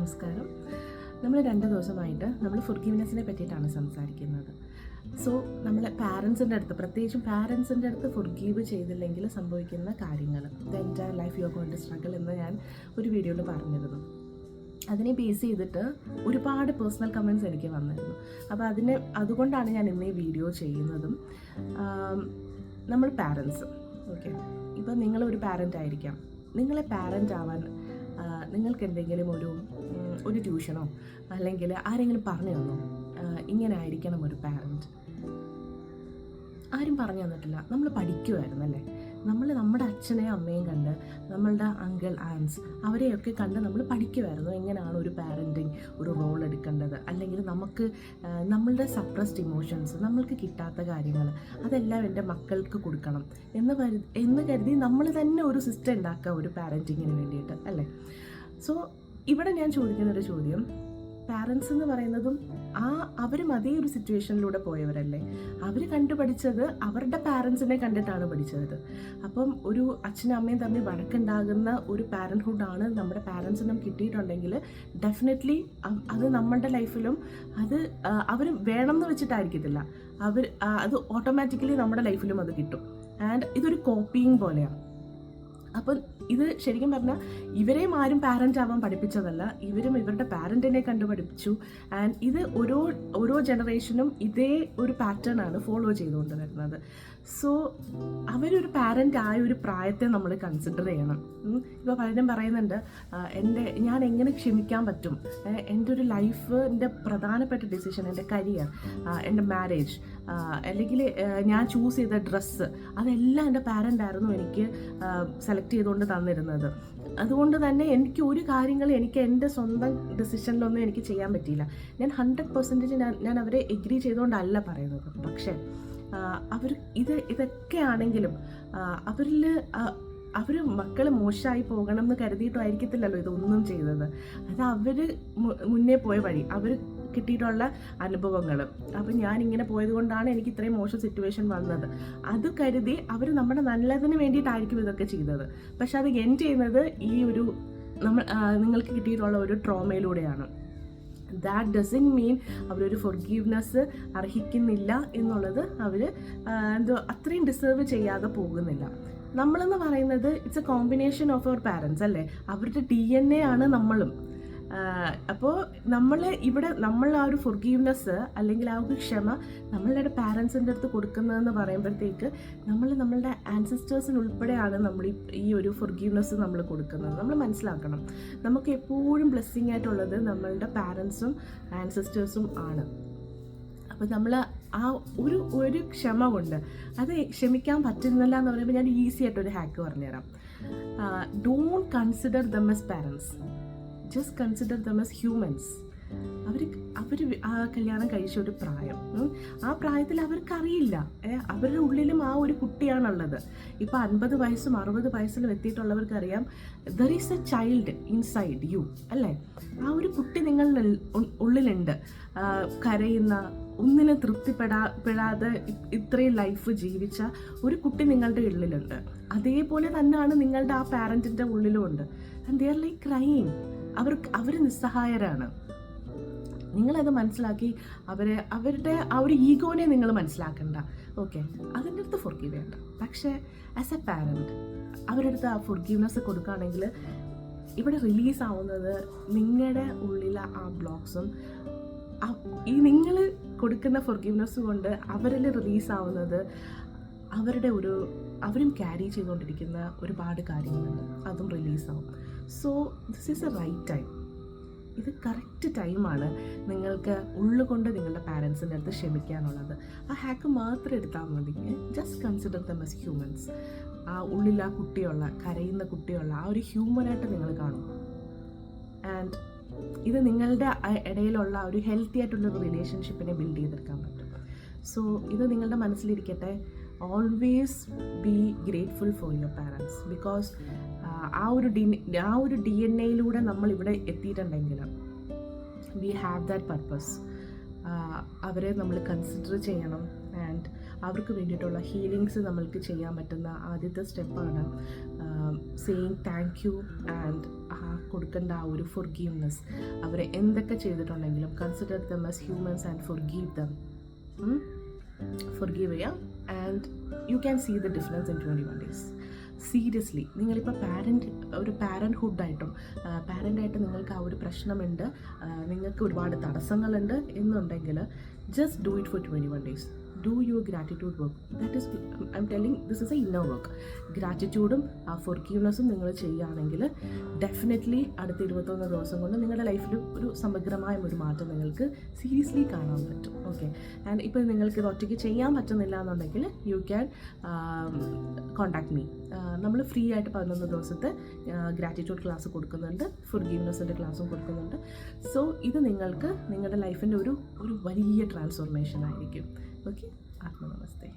നമസ്കാരം. നമ്മൾ രണ്ട് ദിവസമായിട്ട് നമ്മൾ ഫുർഗീവ്നെസ്സിനെ പറ്റിയിട്ടാണ് സംസാരിക്കുന്നത്. സോ നമ്മൾ പാരൻസിന്റെ അടുത്ത് പ്രത്യേകിച്ചും പാരൻസിന്റെ അടുത്ത് ഫുർഗീവ് ചെയ്തില്ലെങ്കിൽ സംഭവിക്കുന്ന കാര്യങ്ങൾ. The entire life you going to struggle എന്ന് ഞാൻ ഒരു വീഡിയോയിൽ പറഞ്ഞിരുന്നു. അതിനെ ബേസ് ചെയ്തിട്ട് ഒരുപാട് പേഴ്സണൽ കമന്റ്സ് എനിക്ക് വന്നിരുന്നു. അപ്പോൾ അതിനെ അതുകൊണ്ടാണ് ഞാൻ ഇന്ന് ഈ വീഡിയോ ചെയ്യുന്നതും. നമ്മൾ പാരൻസ് ഓക്കെ ഇപ്പം നിങ്ങളൊരു പാരന്റ് ആയിരിക്കാം. നിങ്ങളെ പാരന്റ് ആവാൻ നിങ്ങൾക്ക് എന്തെങ്കിലും ഒരു ഒരു ട്യൂഷനോ അല്ലെങ്കിൽ ആരെങ്കിലും പറഞ്ഞു തന്നോ? ഇങ്ങനെ ആയിരിക്കണം ഒരു പാരന്റ് ആരും പറഞ്ഞു തന്നിട്ടില്ല. നമ്മൾ പഠിക്കുമായിരുന്നു അല്ലേ നമ്മൾ നമ്മുടെ അച്ഛനെയും അമ്മയും കണ്ട് നമ്മളുടെ അങ്കിൾ ആൻസ് അവരെയൊക്കെ കണ്ട് നമ്മൾ പഠിക്കുമായിരുന്നു എങ്ങനെയാണ് ഒരു പാരന്റിങ് ഒരു റോൾ എടുക്കേണ്ടത്? അല്ലെങ്കിൽ നമുക്ക് നമ്മളുടെ സപ്രസ്ഡ് ഇമോഷൻസ് നമ്മൾക്ക് കിട്ടാത്ത കാര്യങ്ങൾ അതെല്ലാം എന്റെ മക്കൾക്ക് കൊടുക്കണം എന്ന് കരുതി എന്ന് കരുതി നമ്മൾ തന്നെ ഒരു സിസ്റ്റം ഉണ്ടാക്കുക ഒരു പാരന്റിങ്ങിന് വേണ്ടിയിട്ട് അല്ലേ? സോ ഇവിടെ ഞാൻ ചോദിക്കുന്നൊരു ചോദ്യം പാരൻസ് എന്ന് പറയുന്നതും ആ അവരും അതേ ഒരു സിറ്റുവേഷനിലൂടെ പോയവരല്ലേ? അവർ കണ്ടുപഠിച്ചത് അവരുടെ പാരൻസിനെ കണ്ടിട്ടാണ് പഠിച്ചത്. അപ്പം ഒരു അച്ഛനും അമ്മയും തമ്മിൽ വഴക്കുണ്ടാകുന്ന ഒരു പാരൻഹുഡാണ് നമ്മുടെ പാരൻസിനും കിട്ടിയിട്ടുണ്ടെങ്കിൽ ഡെഫിനറ്റ്ലി അത് നമ്മളുടെ ലൈഫിലും അത് അവർ വേണം എന്ന് വെച്ചിട്ടായിരിക്കത്തില്ല. അവർ അത് ഓട്ടോമാറ്റിക്കലി നമ്മുടെ ലൈഫിലും അത് കിട്ടും. ആൻഡ് ഇതൊരു കോപ്പിയിങ് പോലെയാണ് അപ്പം ഇത് ശരിക്കും പറഞ്ഞാൽ ഇവരെയും ആരും പാരന്റ് ആവാൻ പഠിപ്പിച്ചതല്ല. ഇവരും ഇവരുടെ പാരന്റിനെ കണ്ടു പഠിപ്പിച്ചു. ആൻഡ് ഇത് ഓരോ ഓരോ ജനറേഷനും ഇതേ ഒരു പാറ്റേൺ ആണ് ഫോളോ ചെയ്തുകൊണ്ട് വരുന്നത് സോ അവരൊരു പാരന്റ് ആയ ഒരു പ്രായത്തെ നമ്മൾ കൺസിഡർ ചെയ്യണം. ഇപ്പോൾ പലരും പറയുന്നുണ്ട് എന്റെ ഞാൻ എങ്ങനെ ക്ഷമിക്കാൻ പറ്റും? എന്റെ ഒരു ലൈഫിന്റെ പ്രധാനപ്പെട്ട ഡിസിഷൻ എന്റെ കരിയർ എന്റെ മാരേജ് അല്ലെങ്കിൽ ഞാൻ ചൂസ് ചെയ്ത ഡ്രസ്സ് അതെല്ലാം എന്റെ പാരന്റ് ആയിരുന്നു എനിക്ക് സെലക്ട് ചെയ്തുകൊണ്ട് തന്നിരുന്നത്. അതുകൊണ്ട് തന്നെ എനിക്ക് ഒരു കാര്യങ്ങൾ എനിക്ക് എന്റെ സ്വന്തം ഡിസിഷനിലൊന്നും എനിക്ക് ചെയ്യാൻ പറ്റിയില്ല. ഞാൻ ഹൺഡ്രഡ് പെർസെന്റേജ് ഞാൻ ഞാൻ അവരെ എഗ്രി ചെയ്തുകൊണ്ടല്ല പറയുന്നത്. പക്ഷേ അവർ ഇത് ഇതൊക്കെ ആണെങ്കിലും അവരിൽ അവർ മക്കൾ മോശമായി പോകണം എന്ന് കരുതിയിട്ടായിരിക്കത്തില്ലല്ലോ ഇതൊന്നും ചെയ്തത്. അത് അവർ മുന്നേ പോയ വഴി. അവർ കിട്ടിയിട്ടുള്ള അനുഭവങ്ങൾ അപ്പം ഞാൻ ഇങ്ങനെ പോയത് കൊണ്ടാണ് എനിക്ക് ഇത്രയും മോശം സിറ്റുവേഷൻ വന്നത്. അത് കരുതി അവർ നമ്മുടെ നല്ലതിന് വേണ്ടിയിട്ടായിരിക്കും ഇതൊക്കെ ചെയ്തത്. പക്ഷെ അത് എൻ ചെയ്യുന്നത് ഈ ഒരു നമ്മൾ നിങ്ങൾക്ക് കിട്ടിയിട്ടുള്ള ഒരു ട്രോമയിലൂടെയാണ് ദാറ്റ് ഡസൻ മീൻ അവരൊരു ഫൊർഗീവ്നെസ് അർഹിക്കുന്നില്ല എന്നുള്ളത് അവർ എന്തോ അത്രയും ഡിസേർവ് ചെയ്യാതെ പോകുന്നില്ല. നമ്മളെന്ന് പറയുന്നത് it's a combination of our parents അല്ലേ? അവരുടെ ഡി എൻ എ ആണ് നമ്മളും. അപ്പോൾ നമ്മൾ ഇവിടെ നമ്മൾ ആ ഒരു ഫൊർഗീവ്നെസ് അല്ലെങ്കിൽ ആ ഒരു ക്ഷമ നമ്മളുടെ പാരൻസിന്റെ അടുത്ത് കൊടുക്കുന്നതെന്ന് പറയുമ്പോഴത്തേക്ക് നമ്മൾ നമ്മളുടെ ആൻസിസ്റ്റേഴ്സിന് ഉൾപ്പെടെയാണ് നമ്മൾ ഈ ഒരു ഫൊർഗീവ്നെസ് നമ്മൾ കൊടുക്കുന്നത്. നമ്മൾ മനസ്സിലാക്കണം. നമുക്ക് എപ്പോഴും ബ്ലെസ്സിങ് ആയിട്ടുള്ളത് നമ്മളുടെ പാരൻസും ആൻസിസ്റ്റേഴ്സും ആണ്. അപ്പോൾ നമ്മൾ ആ ഒരു ഒരു ക്ഷമ കൊണ്ട് അത് ക്ഷമിക്കാൻ പറ്റുന്നില്ല എന്ന് പറയുമ്പോൾ ഞാൻ ഈസി ആയിട്ട് ഒരു ഹാക്ക് പറഞ്ഞുതരാം don't consider them as parents just consider them as humans അവർ അവർ കല്യാണം കഴിച്ച ഒരു പ്രായം. ആ പ്രായത്തിൽ അവർക്കറിയില്ല. അവരുടെ ഉള്ളിലും ആ ഒരു കുട്ടിയാണുള്ളത്. ഇപ്പോൾ അൻപത് വയസ്സും അറുപത് വയസ്സിലും എത്തിയിട്ടുള്ളവർക്കറിയാം there is a child inside you അല്ലേ? ആ ഒരു കുട്ടി നിങ്ങളുടെ ഉള്ളിലുണ്ട്. കരയുന്ന ഒന്നിനും തൃപ്തിപ്പെടാ പെടാതെ ഇത്രയും ലൈഫ് ജീവിച്ച ഒരു കുട്ടി നിങ്ങളുടെ ഉള്ളിലുണ്ട്. അതേപോലെ തന്നെയാണ് നിങ്ങളുടെ ആ പാരന്റിന്റെ ഉള്ളിലും ഉണ്ട്. And they are like crime അവർ അവർ നിസ്സഹായരാണ്. നിങ്ങളത് മനസ്സിലാക്കി അവരെ അവരുടെ ആ ഒരു ഈഗോനെ നിങ്ങൾ മനസ്സിലാക്കണ്ട. ഓക്കെ അതിന്റെ അടുത്ത് ഫൊർഗീവ് വേണ്ട പക്ഷേ ആസ് എ പാരന്റ് അവരുടെ അടുത്ത് ആ ഫൊർഗീവ്നെസ് കൊടുക്കുകയാണെങ്കിൽ ഇവിടെ റിലീസ് ആവുന്നത് നിങ്ങളുടെ ഉള്ളിലെ ആ ബ്ലോക്സും ഈ നിങ്ങൾ കൊടുക്കുന്ന ഫൊർഗീവ്നെസ് കൊണ്ട് അവരിൽ റിലീസാവുന്നത് അവരുടെ ഒരു അവരും ക്യാരി ചെയ്തുകൊണ്ടിരിക്കുന്ന ഒരുപാട് കാര്യങ്ങളുണ്ട്. അതും റിലീസാവും so this is a right time ഇത് കറക്റ്റ് ടൈമാണ് നിങ്ങൾക്ക് ഉള്ളുകൊണ്ട് നിങ്ങളുടെ പാരൻസിന്റെ അടുത്ത് ക്ഷമിക്കാനുള്ളത്. ആ ഹാക്ക് മാത്രം എടുത്താൽ മതി. Just consider them as humans ആ ഉള്ളിൽ ആ കുട്ടിയുള്ള കരയുന്ന കുട്ടിയുള്ള ആ ഒരു ഹ്യൂമനായിട്ട് നിങ്ങൾ കാണും. ആൻഡ് ഇത് നിങ്ങളുടെ ഇടയിലുള്ള ഒരു ഹെൽത്തി ആയിട്ടുള്ള ഒരു റിലേഷൻഷിപ്പിനെ ബിൽഡ് ചെയ്തെടുക്കാൻ പറ്റും. സോ ഇത് നിങ്ങളുടെ മനസ്സിലിരിക്കട്ടെ always be grateful for your parents because ആ ഒരു ഡി ആ ഒരു ഡി എൻ എയിലൂടെ നമ്മൾ ഇവിടെ എത്തിയിട്ടുണ്ടെങ്കിൽ വി ഹാവ് ദാറ്റ് പർപ്പസ് അവരെ നമ്മൾ കൺസിഡർ ചെയ്യണം. ആൻഡ് അവർക്ക് വേണ്ടിയിട്ടുള്ള ഹീലിങ്സ് നമ്മൾക്ക് ചെയ്യാൻ പറ്റുന്ന ആദ്യത്തെ സ്റ്റെപ്പാണ് സെയിങ് താങ്ക് യു ആൻഡ് കൊടുക്കേണ്ട ആ ഒരു ഫൊർഗീവ്നെസ് അവരെ എന്തൊക്കെ ചെയ്തിട്ടുണ്ടെങ്കിലും consider them as humans and forgive them forgive ചെയ്യാം. And you can see the difference in twenty one days seriously നിങ്ങളിപ്പോൾ പാരന്റ് ഒരു പാരന്റ്ഹുഡായിട്ടും പാരന്റായിട്ട് നിങ്ങൾക്ക് ആ ഒരു പ്രശ്നമുണ്ട്. നിങ്ങൾക്ക് ഒരുപാട് തടസ്സങ്ങളുണ്ട് എന്നുണ്ടെങ്കിൽ it for twenty one days do your gratitude work that is I'm telling this is a inner work ഗ്രാറ്റിറ്റ്യൂഡും ആ ഫൊർഗീവ്നെസ്സും നിങ്ങൾ ചെയ്യുകയാണെങ്കിൽ ഡെഫിനറ്റ്ലി അടുത്ത ഇരുപത്തൊന്ന് ദിവസം കൊണ്ട് നിങ്ങളുടെ ലൈഫിൽ ഒരു സമഗ്രമായ ഒരു മാറ്റം നിങ്ങൾക്ക് സീരിയസ്ലി കാണാൻ പറ്റും. ഓക്കെ ആൻഡ് ഇപ്പോൾ നിങ്ങൾക്ക് ഇത് ഒറ്റയ്ക്ക് ചെയ്യാൻ പറ്റുന്നില്ല എന്നുണ്ടെങ്കിൽ യു ക്യാൻ കോണ്ടാക്ട് മീ നമ്മൾ ഫ്രീ ആയിട്ട് പതിനൊന്ന് ദിവസത്തെ ഗ്രാറ്റിറ്റ്യൂഡ് ക്ലാസ് കൊടുക്കുന്നുണ്ട്. ഫുർഗീവ്നെസ്സിന്റെ ക്ലാസ്സും കൊടുക്കുന്നുണ്ട്. സോ ഇത് നിങ്ങൾക്ക് നിങ്ങളുടെ ലൈഫിന്റെ ഒരു ഒരു വലിയ ട്രാൻസ്ഫോർമേഷൻ ആയിരിക്കും ഓക്കെ ആത്മനമസ്തേ